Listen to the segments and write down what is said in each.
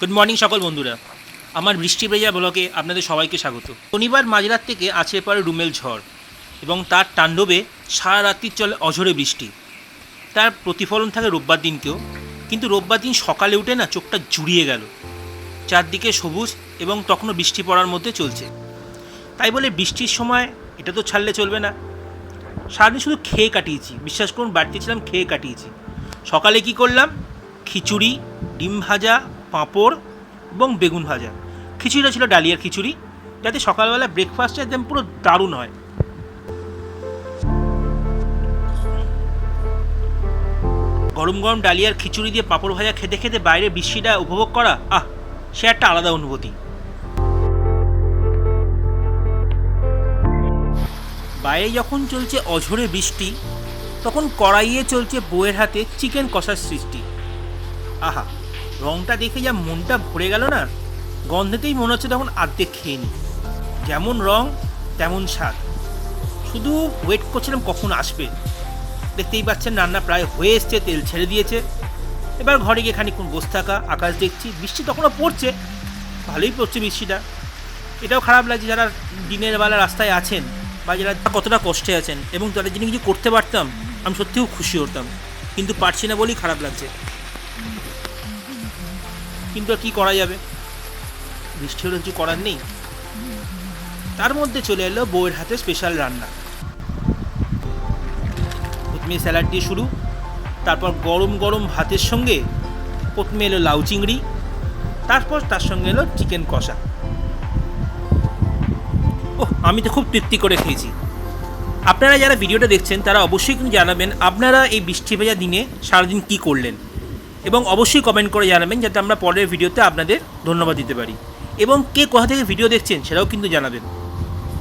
Good morning সকল বন্ধুরা। আমার বৃষ্টি ভেজা ব্লকে আপনাদের সবাইকে স্বাগত। শনিবার মাঝরাত থেকে আছে পরে রুমেল ঝড় এবং তার তাণ্ডবে সারা রাত্রি চলে অঝরে বৃষ্টি। তার প্রতিফলন থাকে রোববার দিনকেও, কিন্তু রোববার দিন সকালে উঠে না চোখটা জুড়িয়ে গেল। চারদিকে সবুজ এবং তখনও বৃষ্টি পড়ার মধ্যে চলছে। তাই বলে বৃষ্টির সময় এটা তো ছাড়লে চলবে না। সারাদিন শুধু খেয়ে কাটিয়েছি, বিশ্বাস করুন বাড়িতে ছিলাম খেয়ে কাটিয়েছি। সকালে কি করলাম? খিচুড়ি, ডিম ভাজা পাঁপড় এবং বেগুন ভাজা। খিচুড়িটা ছিল ডালিয়ার খিচুড়ি। যাতে সকালবেলা ব্রেকফাস্টটা একদম পুরো দারুণ হয়। গরম গরম ডালিয়ার খিচুড়ি দিয়ে পাঁপড় ভাজা খেতে খেতে বাইরে বৃষ্টিটা উপভোগ করা, আহ, সে একটা আলাদা অনুভূতি। বাইরে যখন চলছে অঝরে বৃষ্টি, তখন কড়াইয়ে চলছে বউয়ের হাতে চিকেন কষার সৃষ্টি। আহা রংটা দেখে যা মনটা ভরে গেল না, গন্ধেতেই মনে হচ্ছে তখন আর্ধেক খেয়ে নি। যেমন রং, তেমন স্বাদ। শুধু ওয়েট করছিলাম কখন আসবে। দেখতেই পাচ্ছেন রান্না প্রায় হয়ে এসছে, তেল ছেড়ে দিয়েছে। এবার ঘরে গিয়ে খানিক্ষণ বসে থাকা, আকাশ দেখছি বৃষ্টি তখনও পড়ছে। ভালোই পড়ছে বৃষ্টিটা। এটাও খারাপ লাগছে যারা দিনের বেলা রাস্তায় আছেন বা যারা কতটা কষ্টে আছেন এবং তাদের যিনি কিছু করতে পারতাম, আমি সত্যিও খুশি হতাম। কিন্তু পারছি না বলেই খারাপ লাগছে। কিন্তু কী করা যাবে? বৃষ্টি হলে কিছু করার নেই। তার মধ্যে চলে এলো বউয়ের হাতে স্পেশাল রান্না। প্রথমে স্যালাড দিয়ে শুরু, তারপর গরম গরম ভাতের সঙ্গে প্রথমে এলো লাউ চিংড়ি, তারপর তার সঙ্গে এলো চিকেন কষা। ও আমি তো খুব তৃপ্তি করে খেয়েছি। আপনারা যারা ভিডিওটা দেখছেন, তারা অবশ্যই কিন্তু জানাবেন, আপনারা এই বৃষ্টি ভেজা দিনে সারাদিন কী করলেন? এবং অবশ্যই কমেন্ট করে জানাবেন যাতে আমরা পরের ভিডিওতে আপনাদের ধন্যবাদ দিতে পারি। এবং কে কোথা থেকে ভিডিও দেখছেন সেটাও কিন্তু জানাবেন।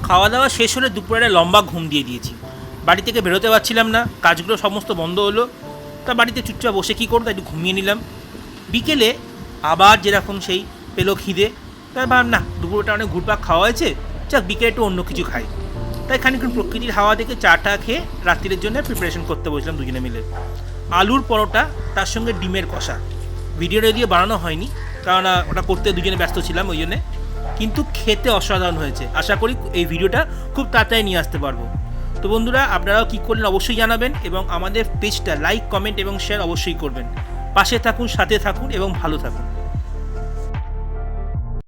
খাওয়া দাওয়া শেষ হলে দুপুরে লম্বা ঘুম দিয়ে দিয়েছি। বাড়ি থেকে বেরোতে পারছিলাম না, কাজগুলো সমস্ত বন্ধ হলো। তা বাড়িতে চুপচাপ বসে কী করব একটু ঘুমিয়ে নিলাম। বিকেলে আবার যেরকম সেই পেল খিদে, তাই ভাবলাম, না, দুপুরটা অনেক ঘুরপাক খাওয়া হয়েছে, যাক বিকেলে একটু অন্য কিছু খাই। তাই খানিক্ষণ প্রকৃতির হাওয়া দেখে চাটা খেয়ে রাত্রির জন্য প্রিপারেশন করতে বসলাম দুজনে মিলে। আলুর পরোটা তার সঙ্গে ডিমের কষা। ভিডিওটা যদিও বানানো হয়নি, কারণ ওটা করতে দুজনে ব্যস্ত ছিলাম, ওই জন্যে। কিন্তু খেতে অসাধারণ হয়েছে। আশা করি এই ভিডিওটা খুব তাড়াতাড়ি নিয়ে আসতে পারব। তো বন্ধুরা, আপনারাও কী করলেন অবশ্যই জানাবেন এবং আমাদের পেজটা লাইক কমেন্ট এবং শেয়ার অবশ্যই করবেন। পাশে থাকুন, সাথে থাকুন এবং ভালো থাকুন।